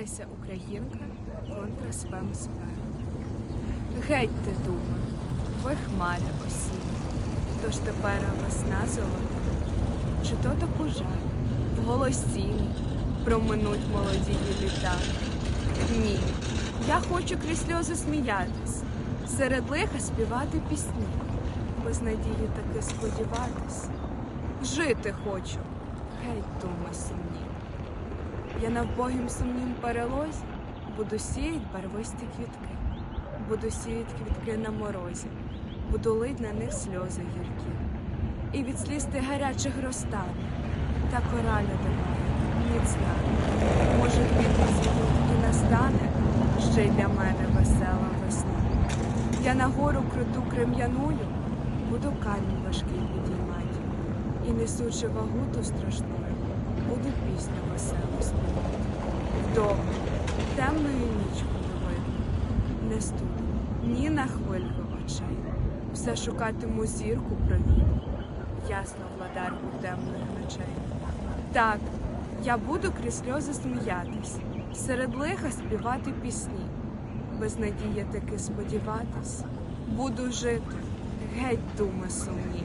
Леся Українка контра спем спер. Геть ти дума, ви хмаря осінь, тож тепер весна золота, чи то таку жаль, в голосінні проминуть молоді літа. Ні, я хочу крізь сльози сміятись, серед лиха співати пісні, без надії таки сподіватись. Жити хочу, геть думи сумні. Я на вбогім сумнім перелозі. Буду сіять барвисті квітки, буду сіять квітки на морозі, буду лить на них сльози гіркі. І від сліз тих гарячих розтане, та кораля немає, міцна. Може, квітне зійдуть і настане? Ще й для мене весела весна. Я на гору круту крем'яную, буду камінь важкий підіймати, і несучи вагу ту страшною, пісню веселу співати. Темною нічку не не студу, ні на хвильку очей. Все шукатиму зірку провідну, ясно владарку темних ночей. Так, я буду крізь сльози сміятись, серед лиха співати пісні, без надії таки сподіватись, буду жити, геть думи сумні.